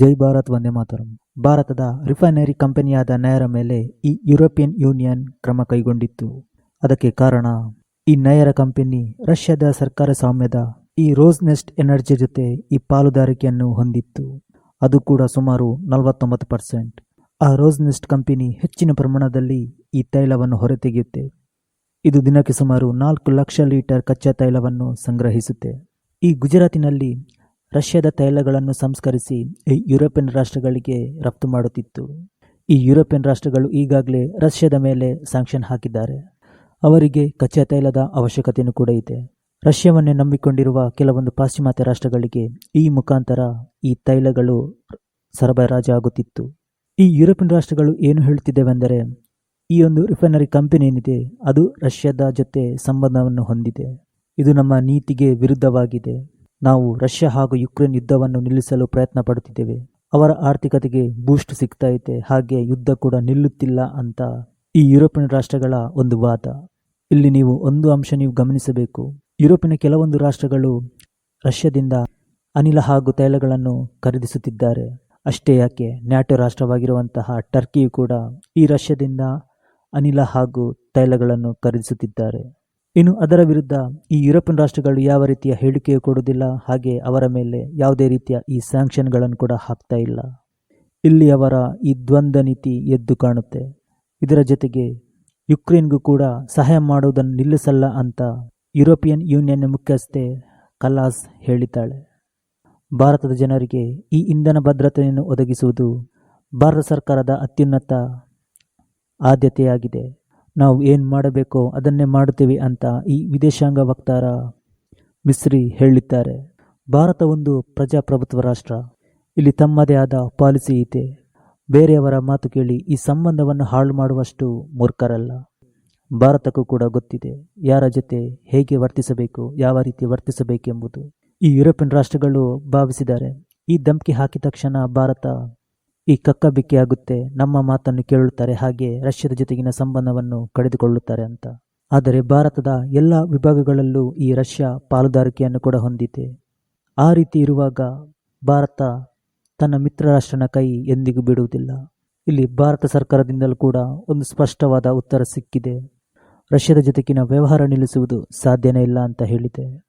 ಜೈ ಭಾರತ್ ವಂದೇ ಮಾತರಂ. ಭಾರತದ ರಿಫೈನರಿ ಕಂಪನಿಯಾದ ನಯರ ಮೇಲೆ ಈ ಯುರೋಪಿಯನ್ ಯೂನಿಯನ್ ಕ್ರಮ ಕೈಗೊಂಡಿತ್ತು. ಅದಕ್ಕೆ ಕಾರಣ ಈ ನಯರ ಕಂಪನಿ ರಷ್ಯಾದ ಸರ್ಕಾರ ಸ್ವಾಮ್ಯದ ಈ ರೋಸ್ ನೆಸ್ಟ್ ಎನರ್ಜಿ ಜೊತೆ ಈ ಪಾಲುದಾರಿಕೆಯನ್ನು ಹೊಂದಿತ್ತು. ಅದು ಕೂಡ ಸುಮಾರು ನಲವತ್ತೊಂಬತ್ತು ಪರ್ಸೆಂಟ್. ಆ ರೋಸ್ ನೆಸ್ಟ್ ಕಂಪನಿ ಹೆಚ್ಚಿನ ಪ್ರಮಾಣದಲ್ಲಿ ಈ ತೈಲವನ್ನು ಹೊರತೆಗೆಯುತ್ತೆ. ಇದು ದಿನಕ್ಕೆ ಸುಮಾರು ನಾಲ್ಕು ಲಕ್ಷ ಲೀಟರ್ ಕಚ್ಚಾ ತೈಲವನ್ನು ಸಂಗ್ರಹಿಸುತ್ತೆ. ಈ ಗುಜರಾತಿನಲ್ಲಿ ರಷ್ಯಾದ ತೈಲಗಳನ್ನು ಸಂಸ್ಕರಿಸಿ ಯುರೋಪಿಯನ್ ರಾಷ್ಟ್ರಗಳಿಗೆ ರಫ್ತು ಮಾಡುತ್ತಿತ್ತು. ಈ ಯುರೋಪಿಯನ್ ರಾಷ್ಟ್ರಗಳು ಈಗಾಗಲೇ ರಷ್ಯಾದ ಮೇಲೆ ಸ್ಯಾಂಕ್ಷನ್ ಹಾಕಿದ್ದಾರೆ. ಅವರಿಗೆ ಕಚ್ಚಾ ತೈಲದ ಅವಶ್ಯಕತೆಯೂ ಕೂಡ ಇದೆ. ರಷ್ಯಾವನ್ನೇ ನಂಬಿಕೊಂಡಿರುವ ಕೆಲವೊಂದು ಪಾಶ್ಚಿಮಾತ್ಯ ರಾಷ್ಟ್ರಗಳಿಗೆ ಈ ಮುಖಾಂತರ ಈ ತೈಲಗಳು ಸರಬರಾಜು ಆಗುತ್ತಿತ್ತು. ಈ ಯುರೋಪಿಯನ್ ರಾಷ್ಟ್ರಗಳು ಏನು ಹೇಳುತ್ತಿದ್ದೇವೆಂದರೆ, ಈ ಒಂದು ರಿಫೈನರಿ ಕಂಪನಿ ಏನಿದೆ, ಅದು ರಷ್ಯಾದ ಜೊತೆ ಸಂಬಂಧವನ್ನು ಹೊಂದಿದೆ. ಇದು ನಮ್ಮ ನೀತಿಗೆ ವಿರುದ್ಧವಾಗಿದೆ. ನಾವು ರಷ್ಯಾ ಹಾಗೂ ಯುಕ್ರೇನ್ ಯುದ್ಧವನ್ನು ನಿಲ್ಲಿಸಲು ಪ್ರಯತ್ನ ಪಡುತ್ತಿದ್ದೇವೆ. ಅವರ ಆರ್ಥಿಕತೆಗೆ ಬೂಸ್ಟ್ ಸಿಗ್ತಾ ಇದೆ. ಹಾಗೆ ಯುದ್ಧ ಕೂಡ ನಿಲ್ಲುತ್ತಿಲ್ಲ ಅಂತ ಈ ಯುರೋಪಿಯನ್ ರಾಷ್ಟ್ರಗಳ ಒಂದು ವಾದ. ಇಲ್ಲಿ ನೀವು ಒಂದು ಅಂಶ ನೀವು ಗಮನಿಸಬೇಕು. ಯುರೋಪಿನ ಕೆಲವೊಂದು ರಾಷ್ಟ್ರಗಳು ರಷ್ಯಾದಿಂದ ಅನಿಲ ಹಾಗೂ ತೈಲಗಳನ್ನು ಖರೀದಿಸುತ್ತಿದ್ದಾರೆ. ಅಷ್ಟೇ ಯಾಕೆ? ನ್ಯಾಟೋ ರಾಷ್ಟ್ರವಾಗಿರುವಂತಹ ಟರ್ಕಿಯು ಕೂಡ ಈ ರಷ್ಯಾದಿಂದ ಅನಿಲ ಹಾಗೂ ತೈಲಗಳನ್ನು ಖರೀದಿಸುತ್ತಿದ್ದಾರೆ. ಇನ್ನು ಅದರ ವಿರುದ್ಧ ಈ ಯುರೋಪಿಯನ್ ರಾಷ್ಟ್ರಗಳು ಯಾವ ರೀತಿಯ ಹೇಳಿಕೆಯು ಕೊಡುವುದಿಲ್ಲ. ಹಾಗೆ ಅವರ ಮೇಲೆ ಯಾವುದೇ ರೀತಿಯ ಈ ಸ್ಯಾಂಕ್ಷನ್ಗಳನ್ನು ಕೂಡ ಹಾಕ್ತಾ ಇಲ್ಲ. ಇಲ್ಲಿ ಅವರ ಈ ದ್ವಂದ್ವ ನೀತಿ ಎದ್ದು ಕಾಣುತ್ತೆ. ಇದರ ಜೊತೆಗೆ ಯುಕ್ರೇನ್ಗೂ ಕೂಡ ಸಹಾಯ ಮಾಡುವುದನ್ನು ನಿಲ್ಲಿಸಲ್ಲ ಅಂತ ಯುರೋಪಿಯನ್ ಯೂನಿಯನ್ ಮುಖ್ಯಸ್ಥೆ ಕಲಾಸ್ ಹೇಳಿದ್ದಾಳೆ. ಭಾರತದ ಜನರಿಗೆ ಈ ಇಂಧನ ಭದ್ರತೆಯನ್ನು ಒದಗಿಸುವುದು ಭಾರತ ಸರ್ಕಾರದ ಅತ್ಯುನ್ನತ ಆದ್ಯತೆಯಾಗಿದೆ. ನಾವು ಏನು ಮಾಡಬೇಕೋ ಅದನ್ನೇ ಮಾಡುತ್ತೇವೆ ಅಂತ ಈ ವಿದೇಶಾಂಗ ವಕ್ತಾರ ಮಿಸ್ರಿ ಹೇಳಿದ್ದಾರೆ. ಭಾರತ ಒಂದು ಪ್ರಜಾಪ್ರಭುತ್ವ ರಾಷ್ಟ್ರ. ಇಲ್ಲಿ ತಮ್ಮದೇ ಆದ ಪಾಲಿಸಿ ಇದೆ. ಬೇರೆಯವರ ಮಾತು ಕೇಳಿ ಈ ಸಂಬಂಧವನ್ನು ಹಾಳು ಮಾಡುವಷ್ಟು ಮೂರ್ಖರಲ್ಲ. ಭಾರತಕ್ಕೂ ಕೂಡ ಗೊತ್ತಿದೆ ಯಾರ ಜೊತೆ ಹೇಗೆ ವರ್ತಿಸಬೇಕು, ಯಾವ ರೀತಿ ವರ್ತಿಸಬೇಕೆಂಬುದು. ಈ ಯುರೋಪಿಯನ್ ರಾಷ್ಟ್ರಗಳು ಭಾವಿಸಿದ್ದಾರೆ. ಈ ಧಮ್ಕಿ ಹಾಕಿದ ತಕ್ಷಣ ಭಾರತ ಈ ಕಕ್ಕಬಿಕ್ಕಿಯಾಗುತ್ತೆ. ನಮ್ಮ ಮಾತನ್ನು ಕೇಳುತ್ತಾರೆ. ಹಾಗೆ ರಷ್ಯಾದ ಜೊತೆಗಿನ ಸಂಬಂಧವನ್ನು ಕಳೆದುಕೊಳ್ಳುತ್ತಾರೆ ಅಂತ. ಆದರೆ ಭಾರತದ ಎಲ್ಲ ವಿಭಾಗಗಳಲ್ಲೂ ಈ ರಷ್ಯಾ ಪಾಲುದಾರಿಕೆಯನ್ನು ಕೂಡ ಹೊಂದಿದೆ. ಆ ರೀತಿ ಇರುವಾಗ ಭಾರತ ತನ್ನ ಮಿತ್ರ ರಾಷ್ಟ್ರನ ಕೈ ಎಂದಿಗೂ ಬಿಡುವುದಿಲ್ಲ. ಇಲ್ಲಿ ಭಾರತ ಸರ್ಕಾರದಿಂದಲೂ ಕೂಡ ಒಂದು ಸ್ಪಷ್ಟವಾದ ಉತ್ತರ ಸಿಕ್ಕಿದೆ. ರಷ್ಯಾದ ಜೊತೆಗಿನ ವ್ಯವಹಾರ ನಿಲ್ಲಿಸುವುದು ಸಾಧ್ಯನೇ ಇಲ್ಲ ಅಂತ ಹೇಳಿದೆ.